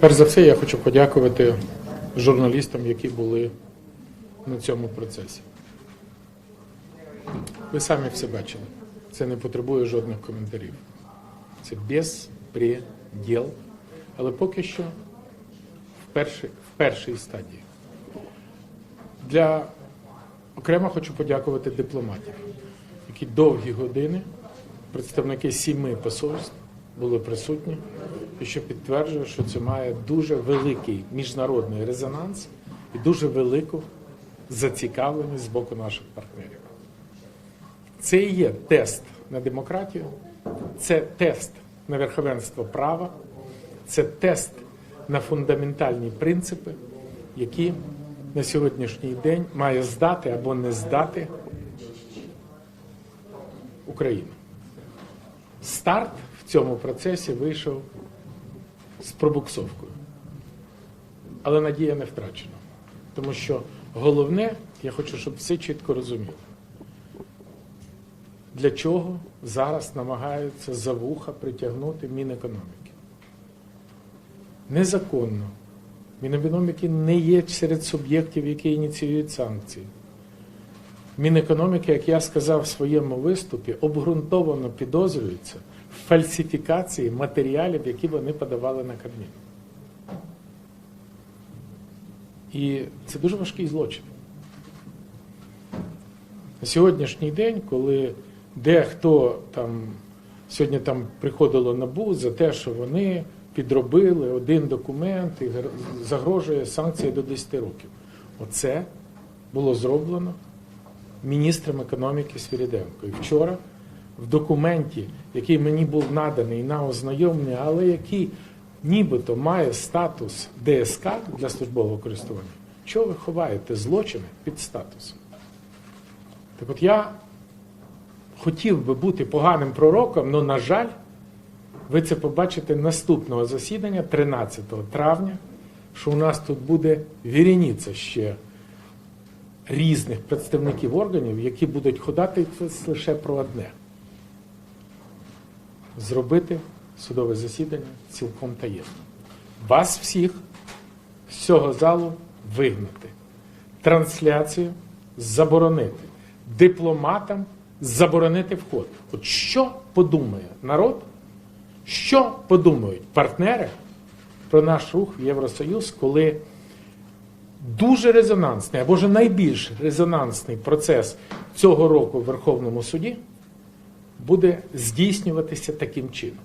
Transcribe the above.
Перш за все, я хочу подякувати журналістам, які були на цьому процесі. Ви самі все бачили. Це не потребує жодних коментарів. Це безпреділ. Але поки що в першій, в першій стадії. Для окремо хочу подякувати дипломатів, які довгі години, представники сіми посольств були присутні, і що підтверджує, що це має дуже великий міжнародний резонанс і дуже велику зацікавленість з боку наших партнерів. Це і є тест на демократію, це тест на верховенство права, це тест на фундаментальні принципи, які на сьогоднішній день має здати або не здати Україну. Старт цьому процесі вийшов з пробуксовкою. Але надія не втрачена. Тому що головне, я хочу, щоб всі чітко розуміли, для чого зараз намагаються за вуха притягнути Мінекономіки. Незаконно. Мінекономіки не є серед суб'єктів, які ініціюють санкції. Мінекономіки, як я сказав в своєму виступі, обґрунтовано підозрюється фальсифікації матеріалів, які вони подавали на Кабмін. І це дуже важкий злочин. На сьогоднішній день, коли дехто там сьогодні там приходило НАБУ за те, що вони підробили один документ і загрожує санкції до 10 років. Оце було зроблено міністром економіки Свіріденко. І вчора в документі, який мені був наданий на ознайомлення, але який нібито має статус ДСК для службового користування, чого ви ховаєте злочини під статусом? Так от я хотів би бути поганим пророком, але, на жаль, ви це побачите наступного засідання 13 травня, що у нас тут буде вірініця ще різних представників органів, які будуть ходати лише про одне. Зробити судове засідання цілком таємно. Вас всіх з цього залу вигнати. Трансляцію заборонити. Дипломатам заборонити вход. От що подумає народ, що подумають партнери про наш рух в Євросоюз, коли дуже резонансний, або ж найбільш резонансний процес цього року в Верховному суді буде здійснюватися таким чином.